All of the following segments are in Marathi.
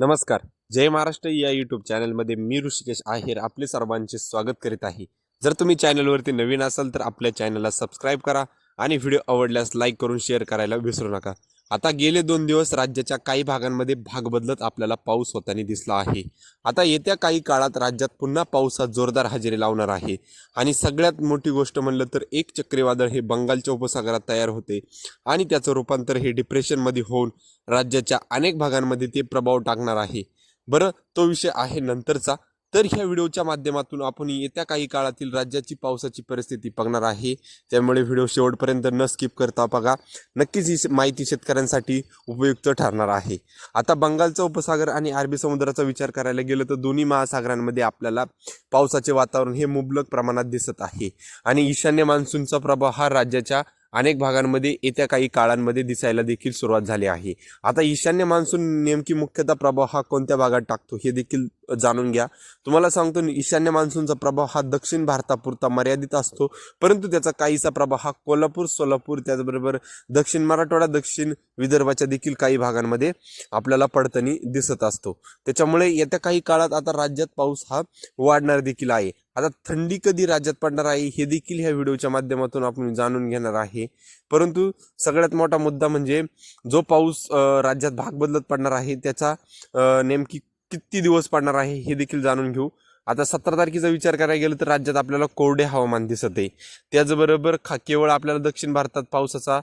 नमस्कार. जय महाराष्ट्र या यूट्यूब चॅनलमध्ये मी ऋषिकेश आहेर आपले सर्वांचे स्वागत करीत आहे. जर तुम्ही चॅनलवरती नवीन असाल तर आपल्या चॅनलला सबस्क्राईब करा आणि व्हिडिओ आवडल्यास लाईक करून शेअर करायला विसरू नका. आता गेले दोन दिवस राज्याच्या काही भागांमध्ये भाग बदलत आपल्याला पाऊस होताना दिसला आहे. आता येत्या काही काळात राज्यात पुन्हा पाऊस हा जोरदार हजेरी लावणार आहे. आणि सगळ्यात मोठी गोष्ट म्हणलं तर एक चक्रीवादळ हे बंगालच्या उपसागरात तयार होते. आणि त्याचं रूपांतर हे डिप्रेशनमध्ये होऊन राज्याच्या अनेक भागांमध्ये ते प्रभाव टाकणार आहे. बरं तो विषय आहे नंतरचा. तर ह्या व्हिडिओच्या माध्यमातून आपण येत्या काही काळातील राज्याची पावसाची परिस्थिती बघणार आहे. त्यामुळे व्हिडिओ शेवटपर्यंत न स्किप करता बघा. नक्कीच ही माहिती शेतकऱ्यांसाठी उपयुक्त ठरणार आहे. आता बंगालचा उपसागर आणि अरबी समुद्राचा विचार करायला गेलं तर दोन्ही महासागरांमध्ये आपल्याला पावसाचे वातावरण हे मुबलक प्रमाणात दिसत आहे. आणि ईशान्य मान्सूनचा प्रभाव हा राज्याच्या अनेक भागांमध्ये येत्या काही काळांमध्ये दिसायला देखील सुरुवात झाली आहे. आता ईशान्य मान्सून नेमकी मुख्यतः प्रभाव हा कोणत्या भागात टाकतो हे देखील जाणून घ्या. तुम्हाला सांगतो ईशान्य मान्सूनचा प्रभाव हा दक्षिण भारतापुरता मर्यादित असतो. परंतु त्याचा काहीसा प्रभाव हा कोल्हापूर सोलापूर त्याचबरोबर दक्षिण मराठवाडा दक्षिण विदर्भाच्या देखील काही भागांमध्ये आपल्याला पडतानी दिसत असतो. त्याच्यामुळे येत्या काही काळात आता राज्यात पाऊस हा वाढणार देखील आहे. आता थंडी कधी राज्यात पडणार आहे हे देखील ह्या व्हिडिओच्या माध्यमातून आपण जाणून घेणार आहे. परंतु सगळ्यात मोठा मुद्दा म्हणजे जो पाऊस राज्यात भाग बदलत पडणार आहे त्याचा नेमकी किती दिवस पडणार आहे हे देखील जाणून घेऊ. आता सतरा तारखेचा विचार करायला गेलं तर राज्यात आपल्याला कोरडे हवामान दिसत आहे. त्याचबरोबर खा केवळ आपल्याला दक्षिण भारतात पावसाचा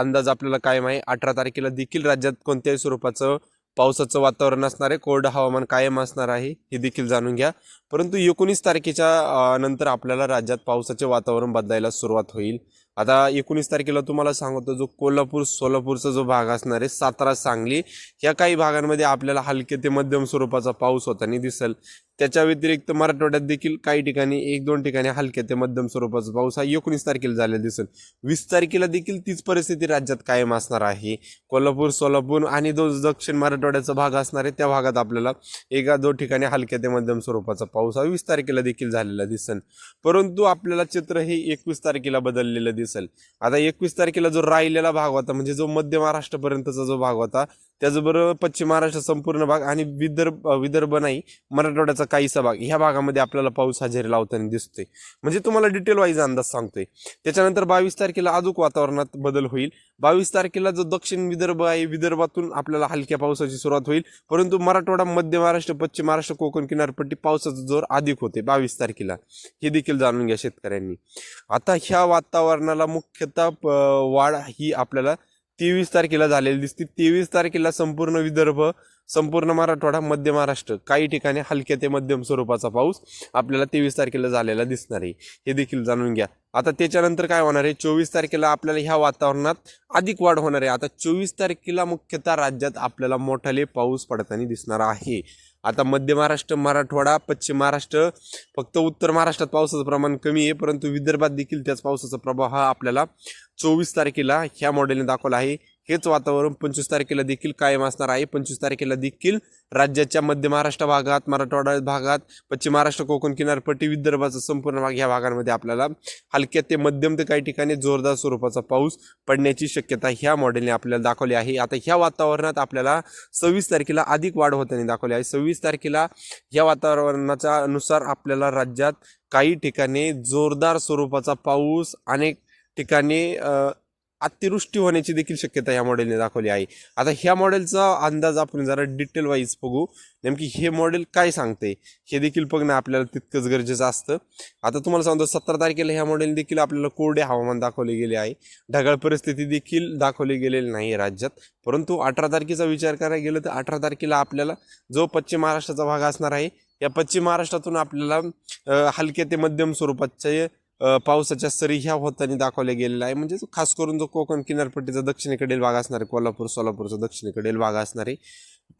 अंदाज आपल्याला कायम आहे. अठरा तारखेला देखील राज्यात कोणत्याही स्वरूपाचं पावसाचं वातावरण असणार आहे. कोरडं हवामान कायम असणार आहे हे देखील जाणून घ्या. परंतु एकोणीस तारखेच्या नंतर आपल्याला राज्यात पावसाचे वातावरण बदलायला सुरुवात होईल. आता एकोणीस तारखेला तुम्हाला सांगतो जो कोल्हापूर सोलापूरचा जो भाग असणार आहे सातारा सांगली या काही भागांमध्ये आपल्याला हलके ते मध्यम स्वरूपाचा पाऊस होताना दिसेल. त्याच्या व्यतिरिक्त मराठवाड्यात देखील काही ठिकाणी एक दोन ठिकाणी हलक्या ते मध्यम स्वरूपाचा पाऊस हा एकोणीस तारखेला झालेला दिसेल. वीस तारखेला देखील तीच परिस्थिती राज्यात कायम असणार आहे. कोल्हापूर सोलापूर आणि जो दक्षिण मराठवाड्याचा भाग असणार आहे त्या भागात आपल्याला एका दोन ठिकाणी हलक्या ते मध्यम स्वरूपाचा पाऊस हा वीस तारखेला देखील झालेला दिसेल. परंतु आपल्याला चित्र हे एकवीस तारखेला बदललेलं दिसेल. आता एकवीस तारखेला जो राहिलेला भाग होता म्हणजे जो मध्य महाराष्ट्रापर्यंतचा जो भाग होता त्याचबरोबर पश्चिम महाराष्ट्र संपूर्ण भाग आणि विदर्भ विदर्भ नाही मराठवाड्याचा काहीसा भाग ह्या भागामध्ये आपल्याला पाऊस हजेरी लावताना दिसतोय. म्हणजे तुम्हाला डिटेल वाईज अंदाज सांगतोय. त्याच्यानंतर बावीस तारखेला अजूक वातावरणात बदल होईल. बावीस तारखेला जो दक्षिण विदर्भ आहे विदर्भातून आपल्याला हलक्या पावसाची सुरुवात होईल. परंतु मराठवाडा मध्य महाराष्ट्र पश्चिम महाराष्ट्र कोकण किनारपट्टी पावसाचा जोर अधिक होते बावीस तारखेला. हे देखील जाणून घ्या शेतकऱ्यांनी. आता ह्या वातावरणाला मुख्यतः वाढ ही आपल्याला तेवीस तारखेला झालेली दिसते. तेवीस तारखेला संपूर्ण विदर्भ संपूर्ण मराठवाडा मध्य महाराष्ट्र काही ठिकाणी हलक्या ते मध्यम स्वरूपाचा पाऊस आपल्याला तेवीस तारखेला झालेला दिसणार आहे. हे देखील जाणून घ्या. आता त्याच्यानंतर काय होणार आहे? चोवीस तारखेला आपल्याला ह्या वातावरणात अधिक वाढ होणार आहे. आता चोवीस तारखेला मुख्यतः राज्यात आपल्याला मोठाले पाऊस पडताना दिसणार आहे. आता मध्य महाराष्ट्र मराठवाडा पश्चिम महाराष्ट्र फक्त उत्तर महाराष्ट्रात पावसाचं प्रमाण कमी आहे परंतु विदर्भात देखील त्याच पावसाचा प्रभाव हा आपल्याला चोवीस तारखेला ह्या मॉडेलने दाखवला आहे. हेच वातावरण पंचवीस तारखेला देखील कायम असणार आहे. पंचवीस तारखेला देखील राज्याच्या मध्य महाराष्ट्र भागात मराठवाडा भागात पश्चिम महाराष्ट्र कोकण किनारपट्टी विदर्भाचा संपूर्ण भाग ह्या भागांमध्ये आपल्याला हलक्या ते मध्यम ते काही ठिकाणी जोरदार स्वरूपाचा पाऊस पडण्याची शक्यता ह्या मॉडेलने आपल्याला दाखवली आहे. आता ह्या वातावरणात आपल्याला सव्वीस तारखेला अधिक वाढ होताना दाखवली आहे. सव्वीस तारखेला या वातावरणाच्या नुसार आपल्याला राज्यात काही ठिकाणी जोरदार स्वरूपाचा पाऊस अनेक ठिकाणी अतिवृष्टी होण्याची देखील शक्यता ह्या मॉडेलने दाखवली आहे. आता ह्या मॉडेलचा अंदाज आपण जरा डिटेल वाईज बघू. नेमकी हे मॉडेल काय सांगते? हे देखील बघणं आपल्याला तितकंच गरजेचं असतं. आता तुम्हाला सांगतो सतरा तारखेला ह्या मॉडेल देखील आपल्याला कोरडे हवामान दाखवले गेले आहे. ढगाळ परिस्थिती देखील दाखवली गेलेली नाही राज्यात. परंतु अठरा तारखेचा विचार करायला गेलं तर अठरा तारखेला आपल्याला जो पश्चिम महाराष्ट्राचा भाग असणार आहे या पश्चिम महाराष्ट्रातून आपल्याला हलक्या ते मध्यम स्वरूपाचे पावसाच्या सरी ह्या होताना दाखवल्या गेलेल्या आहे. म्हणजे खास करून जो कोकण किनारपट्टीचा दक्षिणेकडील भाग असणार आहे कोल्हापूर सोलापूरचा दक्षिणेकडील भाग असणार आहे.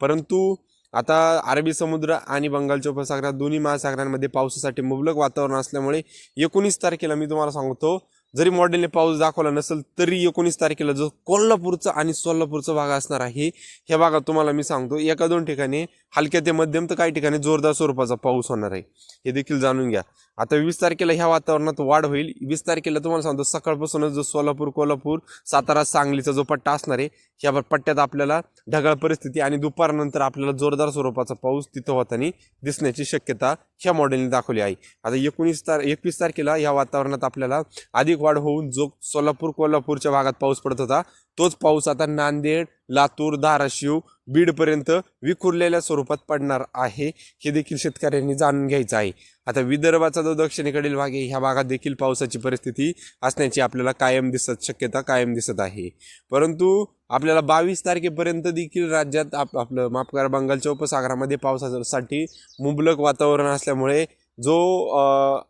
परंतु आता अरबी समुद्र आणि बंगालच्या उपसागरात दोन्ही महासागरांमध्ये पावसासाठी मुबलक वातावरण असल्यामुळे एकोणीस तारखेला मी तुम्हाला सांगतो जरी मॉडेलने पाऊस दाखवला नसेल तरी एकोणीस तारखेला जो कोल्हापूरचा आणि सोलापूरचा भाग असणार आहे ह्या भागात तुम्हाला मी सांगतो एका दोन ठिकाणी हलक्या ते मध्यम तर काही ठिकाणी जोरदार स्वरूपाचा पाऊस होणार आहे. हे देखील जाणून घ्या. आता वीस तारखेला ह्या वातावरणात वाढ होईल. वीस तारखेला तुम्हाला सांगतो सकाळपासूनच जो सोलापूर कोल्हापूर सातारा सांगलीचा जो पट्टा असणार आहे ह्या पट्ट्यात आपल्याला ढगाळ परिस्थिती आणि दुपारनंतर आपल्याला जोरदार स्वरूपाचा पाऊस तिथं होताना दिसण्याची शक्यता ह्या मॉडेलने दाखवली आहे. आता एकोणीस तार एकवीस तारखेला ह्या वातावरणात आपल्याला अधिक वाढ होऊन जो सोलापूर कोल्हापूरच्या भागात पाऊस पडत होता तोच पाऊस आता नांदेड लातूर धाराशिव बीडपर्यंत विखुरलेल्या स्वरूपात पडणार आहे. हे देखील शेतकऱ्यांनी जाणून घ्यायचं आहे. आता विदर्भाचा जो दक्षिणेकडील भाग आहे ह्या भागात देखील पावसाची परिस्थिती असण्याची आपल्याला कायम दिसत शक्यता कायम दिसत आहे. परंतु आपल्याला बावीस तारखेपर्यंत देखील राज्यात आप आपलं माफ करा बंगालच्या उपसागरामध्ये पावसासाठी मुबलक वातावरण असल्यामुळे जो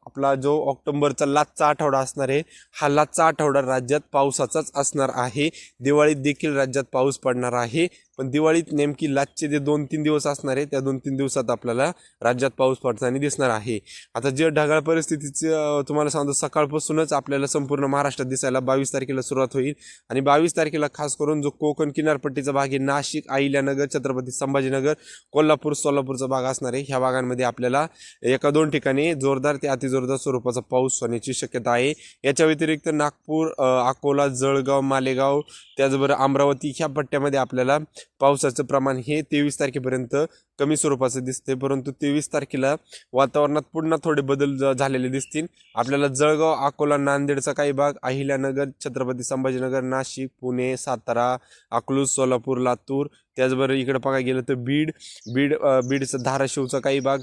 आपला जो ऑक्टोबरचा लाचचा आठवडा असणार आहे हा लाचचा आठवडा राज्यात पावसाचाच असणार आहे. दिवाळीत देखील राज्यात पाऊस पडणार आहे. पण दिवाळीत नेमकी लाचचे जे दोन तीन दिवस असणार आहे त्या दोन तीन दिवसात आपल्याला राज्यात पाऊस पडताना दिसणार आहे. आता जे ढगाळ परिस्थितीचं तुम्हाला सांगतो सकाळपासूनच आपल्याला संपूर्ण महाराष्ट्रात दिसायला बावीस तारखेला सुरुवात होईल. आणि बावीस तारखेला खास करून जो कोकण किनारपट्टीचा भाग आहे नाशिक अहिल्यानगर छत्रपती संभाजीनगर कोल्हापूर सोलापूरचा भाग असणार आहे. ह्या भागांमध्ये आपल्याला एका दोन ठिकाणी जोरदार ते अतिजोरदार स्वरूपाचा पाऊस होण्याची शक्यता आहे. याच्या व्यतिरिक्त नागपूर अकोला जळगाव मालेगाव त्याचबरोबर अमरावती ह्या पट्ट्यामध्ये आपल्याला पावसाचं प्रमाण हे तेवीस तारखेपर्यंत कमी स्वरूपाचं दिसते परंतु तेवीस तारखेला वातावरणात पुन्हा थोडे बदल झालेले दिसतील. आपल्याला जळगाव अकोला नांदेडचा काही भाग अहिल्यानगर छत्रपती संभाजीनगर नाशिक पुणे सातारा अकलूज सोलापूर लातूर त्याचबरोबर इकडं बघायला गेलं तर बीड बीड बीडचा बीडचं धाराशिवचा काही भाग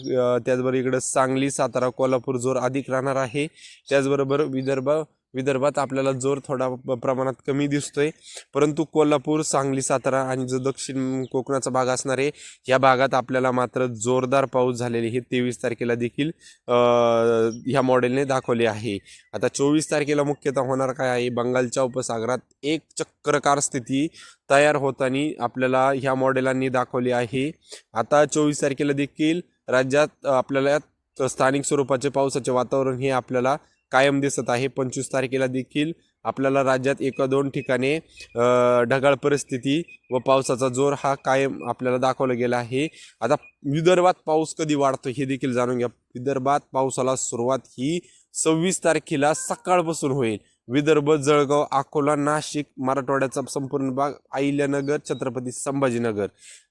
त्याचबरोबर इकडं सांगली सातारा कोल्हापूर जोर अधिक राहणार आहे. त्याचबरोबर विदर्भ विदर्भात आपल्याला जोर थोडा प्रमाणात कमी दिसतोय. परंतु कोल्हापूर सांगली सातारा आणि जो दक्षिण कोकणाचा भाग असणार आहे या भागात आपल्याला मात्र जोरदार पाऊस झालेले हे तेवीस तारखेला देखील ह्या मॉडेलने दाखवले आहे. आता चोवीस तारखेला मुख्यतः होणार काय आहे? बंगालच्या उपसागरात एक चक्रकार स्थिती तयार होताना आपल्याला ह्या मॉडेलांनी दाखवली आहे. आता चोवीस तारखेला देखील राज्यात आपल्याला स्थानिक स्वरूपाचे पावसाचे वातावरण हे आपल्याला कायम दिसत आहे. पंचवीस तारखेला देखील आपल्याला राज्यात एका दोन ठिकाणी ढगाळ परिस्थिती व पावसाचा जोर हा कायम आपल्याला दाखवला गेला आहे. आता विदर्भात पाऊस कधी वाढतो हे देखील जाणून घ्या. विदर्भात पावसाला सुरुवात ही सव्वीस तारखेला सकाळपासून होईल. विदर्भ जळगाव अकोला नाशिक मराठवाड्याचा संपूर्ण भाग अहिल्यानगर छत्रपती संभाजीनगर.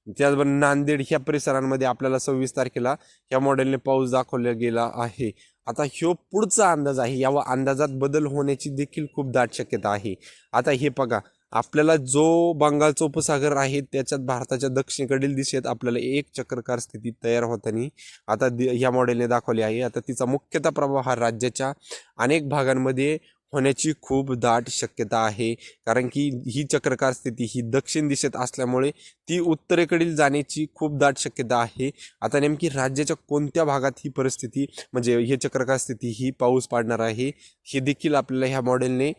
त्याचबरोबर नांदेड ह्या परिसरांमध्ये आपल्याला सव्वीस तारखेला ह्या मॉडेलने पाऊस दाखवला गेला आहे. आता ह्यो पुढचा अंदाज आहे. या अंदाजात बदल होण्याची देखील खूप दाट शक्यता आहे. आता हे बघा आपल्याला जो बंगालचा उपसागर आहे त्याच्यात भारताच्या दक्षिणेकडील दिशेत आपल्याला एक चक्रकार स्थिती तयार होताना आता दि- ह्या मॉडेलने दाखवली आहे. आता तिचा मुख्यतः प्रभाव हा राज्याच्या अनेक भागांमध्ये होण्याची खूप दाट शक्यता आहे. कारण की ही चक्रकार स्थिती ही दक्षिण दिशेत असल्यामुळे ती उत्तरेकडील जाण्याची खूप दाट शक्यता आहे. आता नेमकी राज्याच्या कोणत्या भागात ही परिस्थिती म्हणजे ही चक्रकार स्थिती ही पाऊस पाडणार आहे हे देखील आपल्याला ह्या मॉडेलने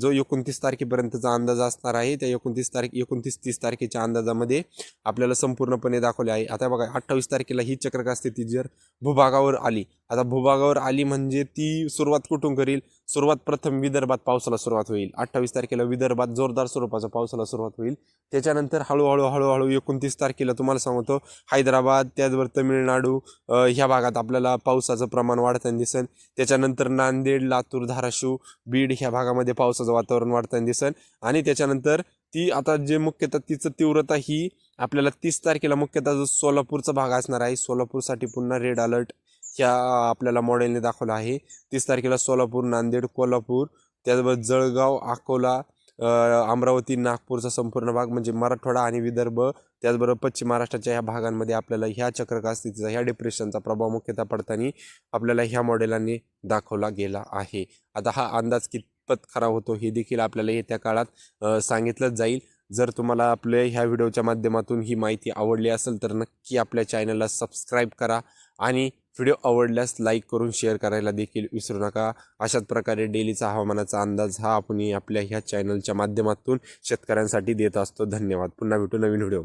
जो एकोणतीस तारखेपर्यंतचा अंदाज असणार आहे त्या एकोणतीस तारीख एकोणतीस तीस तारखेच्या अंदाजामध्ये आपल्याला संपूर्णपणे दाखवले आहे. आता बघा अठ्ठावीस तारखेला ही चक्रका स्थिती जर भूभागावर आली आता भूभागावर आली म्हणजे ती सुरुवात कुठून करील? सुरुवात प्रथम विदर्भात पावसाला सुरुवात होईल. अठ्ठावीस तारखेला विदर्भात जोरदार स्वरूपाचा पावसाला सुरुवात होईल. त्याच्यानंतर हळूहळू हळूहळू एकोणतीस तारखेला तुम्हाला सांगतो हैदराबाद त्याचबरोबर तमिळनाडू ह्या भागात आपल्याला पावसाचं प्रमाण वाढताना दिसेल. त्याच्यानंतर नांदेड लातूर धाराशिव बीड ह्या भागामध्ये पावसाचं वातावरण वाढताना दिसेल. आणि त्याच्यानंतर ती आता जे मुख्यतः तिचं तीव्रता ही आपल्याला तीस तारखेला मुख्यतः जो सोलापूरचा भाग असणार आहे सोलापूरसाठी पुन्हा रेड अलर्ट ह्या आपल्याला मॉडेलने दाखवला आहे. तीस तारखेला सोलापूर नांदेड कोल्हापूर त्याचबरोबर जळगाव अकोला अमरावती नागपूरचा संपूर्ण भाग म्हणजे मराठवाडा आणि विदर्भ त्याचबरोबर पश्चिम महाराष्ट्राच्या ह्या भागांमध्ये आपल्याला ह्या चक्रका स्थितीचा ह्या डिप्रेशनचा प्रभाव मुख्यतः पडताना आपल्याला ह्या मॉडेलांनी दाखवला गेला आहे. आता हा अंदाज कितपत खरा होतो हे देखील आपल्याला येत्या काळात सांगितलं सांगितलंच जाईल. जर तुम्हाला आपल्या ह्या व्हिडिओच्या माध्यमातून ही माहिती आवडली असेल तर नक्की आपल्या चॅनलला सबस्क्राईब करा आणि व्हिडिओ आवडल्यास लाईक करून शेअर करायला देखील विसरू नका. अशाच प्रकारे डेलीचा हवामानाचा अंदाज हा आपण आपल्या ह्या चॅनलच्या माध्यमातून शेतकऱ्यांसाठी देत असतो. धन्यवाद. पुन्हा भेटू नवीन व्हिडिओमध्ये.